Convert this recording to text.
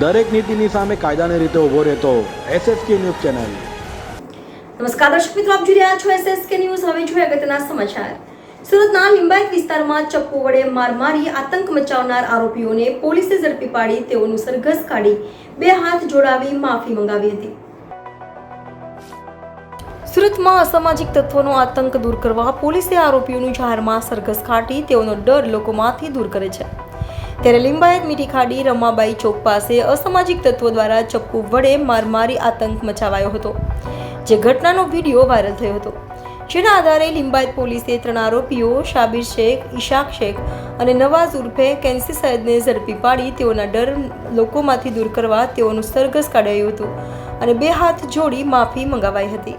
દરેક નીતિની સામે કાયદાની રીતે ઊભો રહેતો એસએસકે ન્યૂઝ ચેનલ. નમસ્કાર, દર્શક મિત્રો, આપ જોઈ રહ્યા છો એસએસકે ન્યૂઝ. હવે જોઈએ અગત્યના સમાચાર. સુરતના લિંબાયત વિસ્તારમાં ચપ્પુ વડે માર મારી આતંક મચાવનાર આરોપીઓને પોલીસે ઝડપી પાડી તેઓનું સરઘસ કાઢી બે હાથ જોડાવી માફી મંગાવી હતી. સુરતમાં અસામાજિક તત્વોનો આતંક દૂર કરવા પોલીસે આરોપીઓનું જાહેરમાં સરઘસ કાઢી તેઓનો ડર લોકોમાંથી દૂર કરે છે. ત્યારે લિંબાયત મીઠી ખાડી રમાબાઈ ચોક પાસે અસામાજિક તત્વો દ્વારા ચપ્પુ વડે મારમારી આતંક મચાવાયો હતો, જે ઘટનાનો વીડિયો વાયરલ થયો હતો. જેના આધારે લિંબાયત પોલીસે ત્રણ આરોપીઓ, શાબીર શેખ, ઈશાક શેખ અને નવાઝ ઉર્ફે કેન્સી સૈયદને ઝડપી પાડી તેઓના ડર લોકોમાંથી દૂર કરવા તેઓનું સરઘસ કાઢાયું હતું અને બે હાથ જોડી માફી મંગાવાઈ હતી.